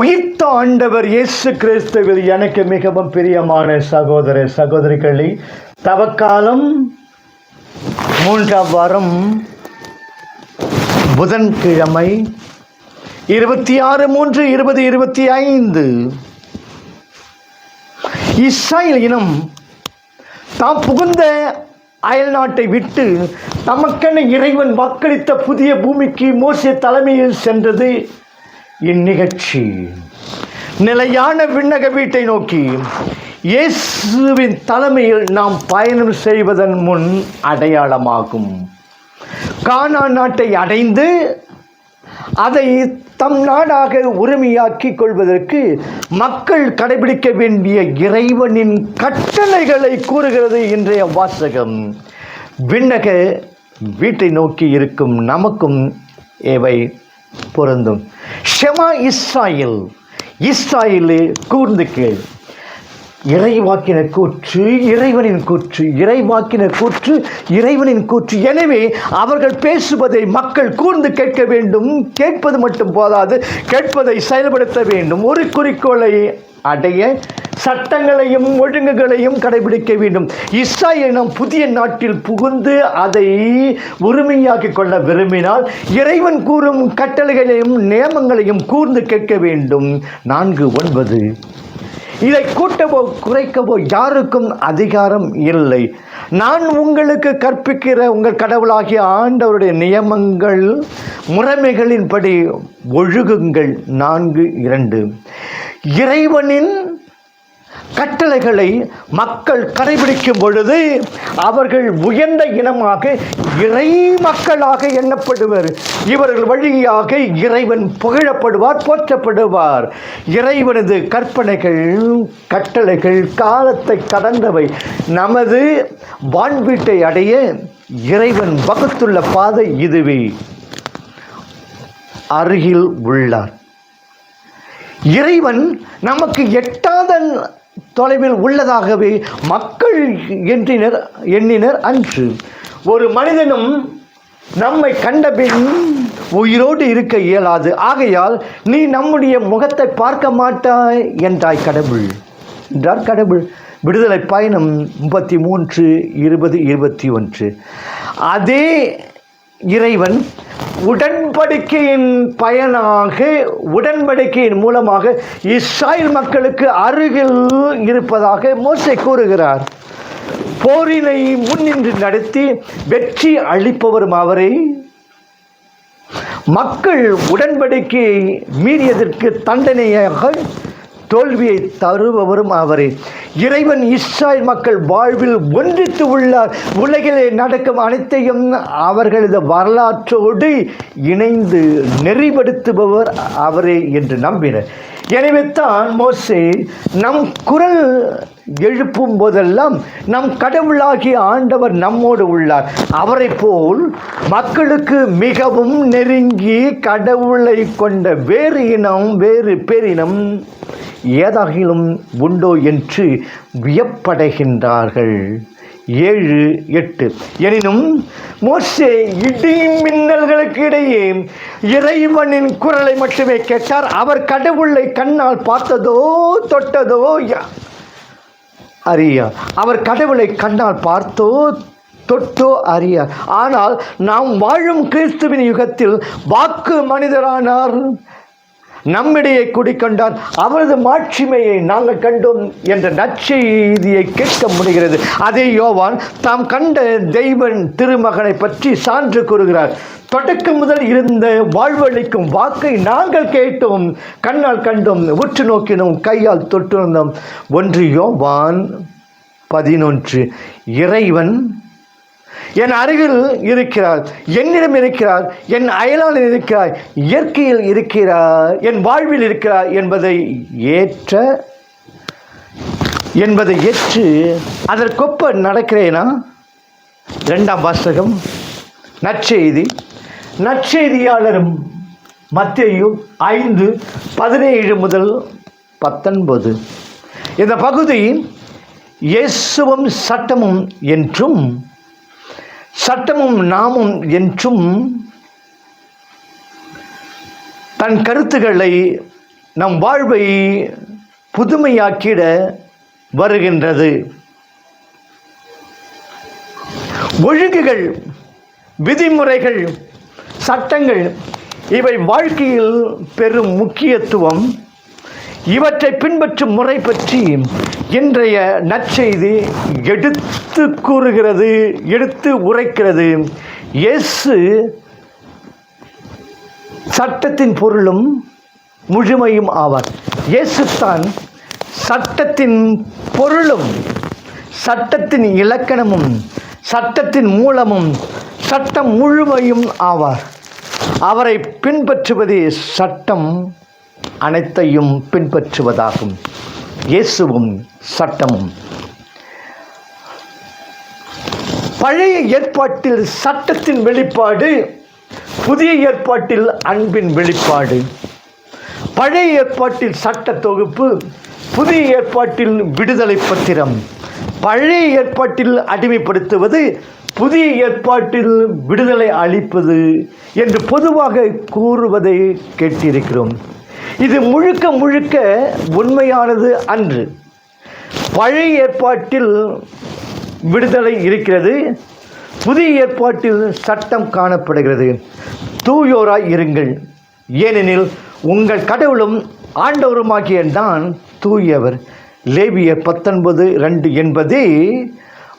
உயிர்த்த ஆண்டவர் இயேசு கிறிஸ்துவில் எனக்கு மிகவும் பிரியமான சகோதர சகோதரிகளை தவக்காலம் மூன்றாம் வாரம் புதன்கிழமை இருபத்தி ஆறு மூன்று இருபது இருபத்தி ஐந்து. இஸ்ராயல் இனம் தாம் புகுந்த அயல் நாட்டை விட்டு தமக்கென இறைவன் வாக்களித்த புதிய பூமிக்கு மோசிய தலைமையில் சென்றது. இந்நிகழ்ச்சி. நிலையான விண்ணக வீட்டை நோக்கி இயேசுவின் தலைமையில் நாம் பயணம் செய்வதன் முன் அடையாளமாகும். கானா நாட்டை அடைந்து அதை தம் நாடாக உரிமையாக்கிக் கொள்வதற்கு மக்கள் கடைபிடிக்க வேண்டிய இறைவனின் கட்டளைகளை கூறுகிறது இன்றைய வாசகம். விண்ணக வீட்டை நோக்கி இருக்கும் நமக்கும் இவை பொருந்தும். ஷெமா இஸ்ராயில். இஸ்ராயிலே கூர்ந்து கேள். இறைவாக்கின கூற்று இறைவனின் கூற்று இறைவாக்கின கூற்று இறைவனின் கூற்று. எனவே அவர்கள் பேசுவதை மக்கள் கூர்ந்து கேட்க வேண்டும். கேட்பது மட்டும் போதாது கேட்பதை செயல்படுத்த வேண்டும். ஒரு குறிக்கோளை அடைய சட்டங்களையும் ஒழுங்குகளையும் கடைபிடிக்க வேண்டும். இஸ்ராயல் நம் புதிய நாட்டில் புகுந்து அதை உரிமையாக்கிக் கொள்ள விரும்பினால் இறைவன் கூறும் கட்டளைகளையும் நியமங்களையும் கூர்ந்து கேட்க வேண்டும். நான்கு ஒன்பது. இதை கூட்டவோ குறைக்கவோ யாருக்கும் அதிகாரம் இல்லை. நான் உங்களுக்கு கற்பிக்கிற உங்கள் கடவுளாகிய ஆண்டவருடைய நியமங்கள் முறைமைகளின்படி ஒழுகுங்கள். நான்கு இரண்டு. இறைவனின் கட்டளைகளை மக்கள் கடைபிடிக்கும் பொழுது அவர்கள் உயர்ந்த இனமாக இறை மக்களாக எண்ணப்படுவர். இவர்கள் வழியாக இறைவன் புகழப்படுவார் போற்றப்படுவார். இறைவனது கற்பனைகள் கட்டளைகள் காலத்தை கடந்தவை நமது வான்வீட்டை அடைய இறைவன் வகுத்துள்ள பாதை இதுவே. அருகில் உள்ளார். இறைவன் நமக்கு எட்டாத தொலைவில் உள்ளதாகவே மக்கள் என்றினர் எண்ணினர் அன்று. ஒரு மனிதனும் நம்மை கண்டபின் உயிரோடு இருக்க இயலாது. ஆகையால் நீ நம்முடைய முகத்தை பார்க்க மாட்டாய் என்றாய் கடவுள். என்றார் கடவுள். விடுதலை பயணம் முப்பத்தி மூன்று இருபது இருபத்தி ஒன்று. அதே இறைவன் உடன்படிக்கையின் பயனாக உடன்படிக்கையின் மூலமாக இஸ்ராயல் மக்களுக்கு அருகில் இருப்பதாக மோசை கூறுகிறார். போரினை முன்னின்று நடத்தி வெற்றி அளிப்பவரும் அவரை. மக்கள் உடன்படிக்கையை மீறியதற்கு தண்டனையாக தோல்வியை தருபவரும் அவரே. இறைவன் இஸ்ராயல் மக்கள் வாழ்வில் ஒன்றித்து உள்ளார். உலகிலே நடக்கும் அனைத்தையும் அவர்களது வரலாற்றோடு இணைந்து நெறிப்படுத்துபவர் அவரே என்று நம்பினர் எனவே தான் மோசே நம் குரல் எழுப்பும் போதெல்லாம் நம் கடவுளாகிய ஆண்டவர் நம்மோடு உள்ளார். அவரை போல் மக்களுக்கு மிகவும் நெருங்கி கடவுளை கொண்ட வேறு இனம் வேறு பேரினம் ஏதாகிலும் உண்டோ என்று வியப்படைகின்றார்கள். ஏழு எட்டு. எனினும் மோசே இடி மின்னல்களுக்கு இடையே இறைவனின் குரலை மட்டுமே கேட்டார். அவர் கடவுளை கண்ணால் பார்த்ததோ தொட்டதோ யா- அறியா. அவர் கடவுளை கண்ணால் பார்த்தோ தொட்டோ அறியார் ஆனால் நாம் வாழும் கிறிஸ்துவின் யுகத்தில் வாக்கு மனிதரானார். நம்மிடையே குடிக்கொண்டார் அவரது மாட்சிமையை நாங்கள் கண்டோம் என்ற நற்செய்தியை கேட்க முடிகிறது. அதே யோவான் தாம் கண்ட தெய்வன் திருமகனை பற்றி சான்று கூறுகிறார். தொடக்கம் முதல் இருந்த வாழ்வளிக்கும் வாக்கை நாங்கள் கேட்டோம். கண்ணால் கண்டோம் உற்று நோக்கினோம் கையால் தொட்டிருந்தோம். ஒன்று யோவான் பதினொன்று. இறைவன் என் அருகில் இருக்கிறார் என்னிடம் இருக்கிறார் என் அயலாளர் இருக்கிறார் இயற்கையில் இருக்கிறார் என் வாழ்வில் இருக்கிறார் என்பதை ஏற்ற என்பதை ஏற்று அதற்கொப்ப நடக்கிறேனா? இரண்டாம் வாசகம் நற்செய்தி. நற்செய்தியாளரும் மத்தியும் ஐந்து பதினேழு முதல் பத்தொன்பது. இந்த பகுதி இயேசுவும் சட்டமும் என்றும் சட்டமும் நாமும் என்றும் தன் கருத்துக்களை நம் வாழ்வை புதுமையாக்கிட வருகின்றது. ஒழுங்குகள் விதிமுறைகள் சட்டங்கள் இவை வாழ்க்கையில் பெரும் முக்கியத்துவம். இவற்றை பின்பற்றும் முறை பற்றி இன்றைய நற்செய்தி எடுத்து கூறுகிறது எடுத்து உரைக்கிறது. இயேசு சட்டத்தின் பொருளும் முழுமையும் ஆவார். இயேசு தான் சட்டத்தின் பொருளும் சட்டத்தின் இலக்கணமும் சட்டத்தின் மூலமும் சட்டம் முழுமையும் ஆவார். அவரை பின்பற்றுவதே சட்டம் அனைத்தையும் பின்பற்றுவதாகும். இயேசுவும் சட்டமும். பழைய ஏற்பாட்டில் சட்டத்தின் வெளிப்பாடு புதிய ஏற்பாட்டில் அன்பின் வெளிப்பாடு. பழைய ஏற்பாட்டில் சட்ட தொகுப்பு புதிய ஏற்பாட்டில் விடுதலை பத்திரம். பழைய ஏற்பாட்டில் அடிமைப்படுத்துவது புதிய ஏற்பாட்டில் விடுதலை அளிப்பது என்று பொதுவாக கூறுவதை கேட்டிருக்கிறோம். இது முழுக்க முழுக்க உண்மையானது அன்று. பழைய ஏற்பாட்டில் விடுதலை இருக்கிறது. புதிய ஏற்பாட்டில் சட்டம் காணப்படுகிறது. தூயோராய் இருங்கள். ஏனெனில் உங்கள் கடவுளும் ஆண்டவருமாகிய தான் தூயவர். லேவியர் பத்தொன்பது ரெண்டு என்பது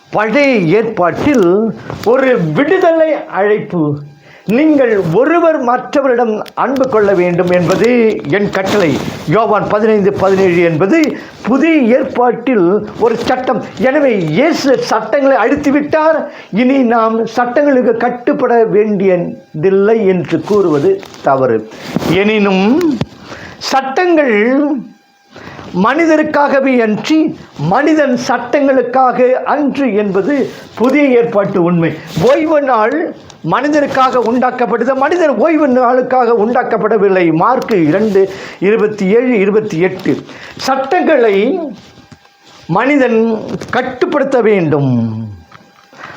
பழைய ஏற்பாட்டில் ஒரு விடுதலை அழைப்பு. நீங்கள் ஒருவர் மற்றவரிடம் அன்பு கொள்ள வேண்டும் என்பது என் கட்டளை. யோவான் பதினைந்து பதினேழு என்பது புதிய ஏற்பாட்டில் ஒரு சட்டம். எனவே இயேசு சட்டங்களை அழித்துவிட்டார் இனி நாம் சட்டங்களுக்கு கட்டுப்பட வேண்டியதில்லை என்று கூறுவது தவறு. எனினும் சட்டங்கள் மனிதருக்காகவே அன்றி மனிதன் சட்டங்களுக்காக அன்று என்பது புதிய ஏற்பாட்டு உண்மை. ஓய்வு நாள் மனிதருக்காக உண்டாக்கப்பட்டது மனிதர் ஓய்வு நாளுக்காக உண்டாக்கப்படவில்லை. மார்க்கு இரண்டு இருபத்தி ஏழு இருபத்தி எட்டு சட்டங்களை மனிதன் கட்டுப்படுத்த வேண்டும்.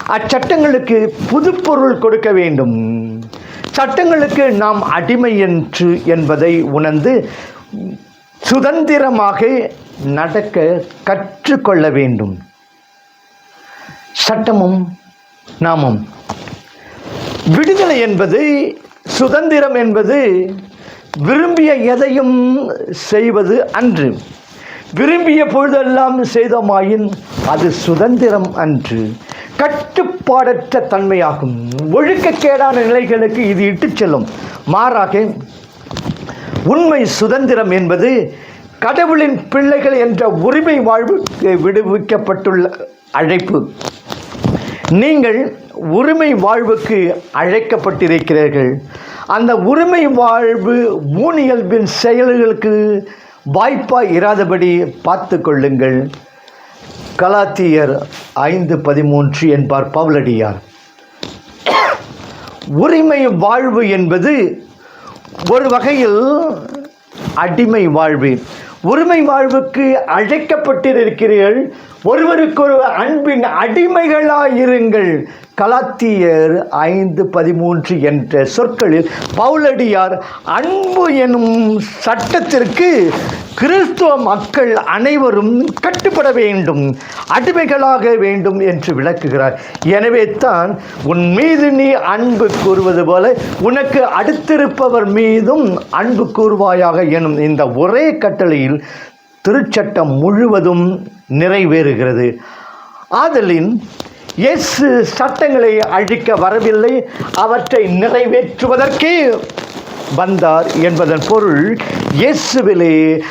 அச்சட்டங்களுக்கு புதுப்பொருள் கொடுக்க வேண்டும். சட்டங்களுக்கு நாம் அடிமை என்று என்பதை உணர்ந்து சுதந்திரமாக நடக்க கற்றுக்கொள்ள வேண்டும். சட்டமும் நாமும். விடுதலை என்பது சுதந்திரம் என்பது விரும்பிய எதையும் செய்வது அன்று. விரும்பிய பொழுதெல்லாம் செய்தோமாயின் அது சுதந்திரம் அன்று. கட்டுப்பாடற்ற தன்மையாகும். ஒழுக்கக்கேடான நிலைகளுக்கு இது இட்டுச் செல்லும். மாறாக உண்மை சுதந்திரம் என்பது கடவுளின் பிள்ளைகள் என்ற உரிமை வாழ்வுக்கு விடுவிக்கப்பட்டுள்ள அழைப்பு. நீங்கள் உரிமை வாழ்வுக்கு அழைக்கப்பட்டிருக்கிறீர்கள். அந்த உரிமை வாழ்வு ஊனியல்பின் செயல்களுக்கு வாய்ப்பாக இராதபடி பார்த்து கொள்ளுங்கள். கலாத்தியர் ஐந்து பதிமூன்று என்பார் பவுலடியார். உரிமை வாழ்வு என்பது ஒரு வகையில் அடிமை வாழ்வு உரிமை வாழ்வுக்கு அழைக்கப்பட்டிருக்கிறீர்கள். ஒருவருக்கொரு அன்பின் அடிமைகளாயிருங்கள் கலாத்தியர் ஐந்து பதிமூன்று என்ற சொற்களில் பவுலடியார் அன்பு எனும் சட்டத்திற்கு கிறிஸ்துவ மக்கள் அனைவரும் கட்டுப்பட வேண்டும் அடிமைகளாக வேண்டும் என்று விளக்குகிறார். எனவே தான் உன் மீது நீ அன்பு கூறுவது போல உனக்கு அடுத்திருப்பவர் மீதும் அன்பு கூறுவாயாக எனும் இந்த ஒரே கட்டளையில் திருச்சட்டம் முழுவதும் நிறைவேறுகிறது. ஆதலின் இயேசு சட்டங்களை அழிக்க வரவில்லை அவற்றை நிறைவேற்றுவதற்கே வந்தார் என்பதன் பொருள் இயேசுவிலே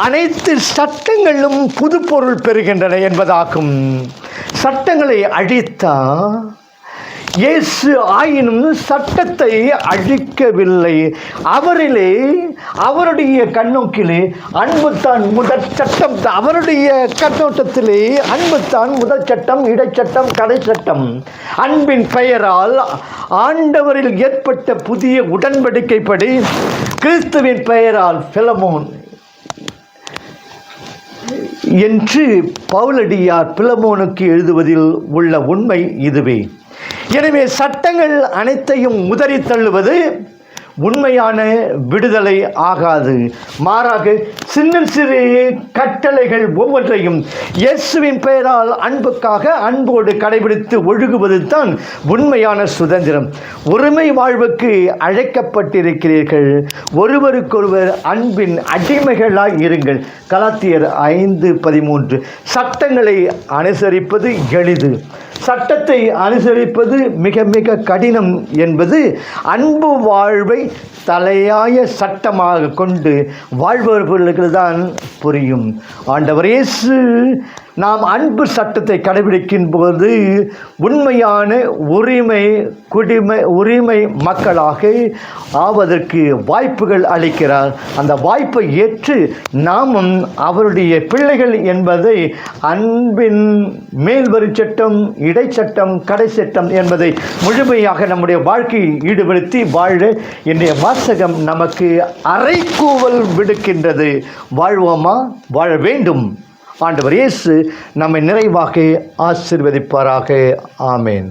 அனைத்து சட்டங்களும் புது பொருள் பெறுகின்றன என்பதாகும். சட்டங்களை அழித்தால் இயேசு ஆயினும் சட்டத்தை அழிக்கவில்லை. அவரிலே அவருடைய கண்ணோக்கிலே அன்புத்தான் முதற் சட்டம். அவருடைய கண்ணோட்டத்திலே அன்புத்தான் முதல் சட்டம் இடைச்சட்டம் கடை சட்டம். அன்பின் பெயரால் ஆண்டவரில் ஏற்பட்ட புதிய உடன்படிக்கைப்படி கிறிஸ்துவின் பெயரால் பிலமோன் என்று பவுலடியார் பிலமோனுக்கு எழுதுவதில் உள்ள உண்மை இதுவே. எனவே சட்டங்கள் அனைத்தையும் உதறி தள்ளுவது உண்மையான விடுதலை ஆகாது. மாறாக சின்ன சிறு கட்டளைகள் ஒவ்வொன்றையும் இயேசுவின் பெயரால் அன்புக்காக அன்போடு கடைபிடித்து ஒழுகுவது தான் உண்மையான சுதந்திரம். ஒருமை வாழ்வுக்கு அழைக்கப்பட்டிருக்கிறீர்கள். ஒருவருக்கொருவர் அன்பின் அடிமைகளாய் இருங்கள். கலாத்தியர் ஐந்து பதிமூன்று. சட்டங்களை அனுசரிப்பது எளிது. சட்டத்தை அனுசரிப்பது மிக மிக கடினம் என்பது அன்பு வாழ்வை தலையாய சட்டமாக கொண்டு வாழ்பவர்களுக்கு தான் புரியும். ஆண்டவர் இயேசு நாம் அன்பு சட்டத்தை கடைபிடிக்கும் போது உண்மையான உரிமை குடிமை உரிமை மக்களாக ஆவதற்கு வாய்ப்புகள் அளிக்கிறார். அந்த வாய்ப்பை ஏற்று நாமும் அவருடைய பிள்ளைகள் என்பதை அன்பின் மேல்வரி சட்டம் இடைச்சட்டம் கடை சட்டம் என்பதை முழுமையாக நம்முடைய வாழ்க்கையில் ஈடுபடுத்தி வாழ இன்றைய வாசகம் நமக்கு அரைக்கூவல் விடுக்கின்றது. வாழ்வோமா? வாழ வேண்டும். ஆண்டவர் இயேசு நம்மை நிறைவாக ஆசிர்வதிப்பாராக. ஆமேன்.